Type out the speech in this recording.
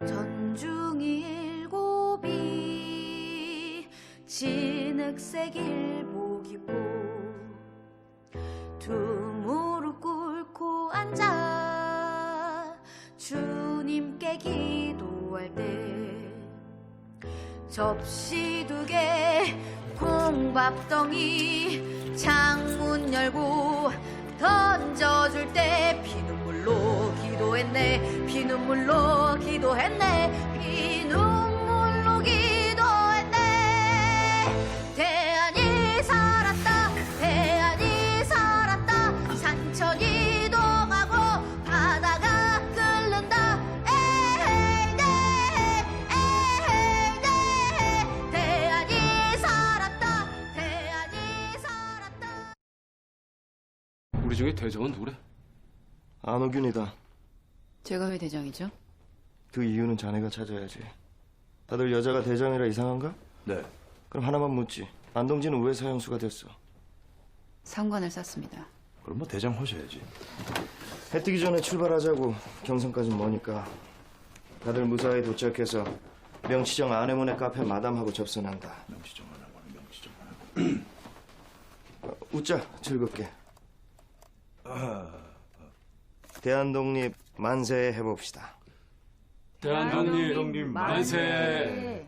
전중이 일곱이 진흙색 일복 입고 두 무릎 꿇고 앉아 주님께 기도할 때 접시 두 개 콩밥덩이 창문 열고 던져줄 때 피눈물로 기도했네 피눈물로 기도했네. 피눈물로 기도했네. 대안이 살았다. 대안이 살았다. 산천 이동하고 바다가 끓는다. 에헤이 네 에헤이 네. 대안이 살았다. 대안이 살았다. 우리 중에 대장은 누구래? 안호균이다. 제가 왜 대장이죠? 그 이유는 자네가 찾아야지. 다들 여자가 대장이라 이상한가? 네. 그럼 하나만 묻지. 안동진은 왜 사형수가 됐어? 상관을 쌌습니다. 그럼 뭐 대장 하셔야지. 해 뜨기 전에 출발하자고. 경선까진 머니까. 다들 무사히 도착해서 명치정 아내모네 카페 마담하고 접선한다. 고 명시정 하나. 어, 웃자 즐겁게. 대한독립 만세 해봅시다. 대한독립 만세.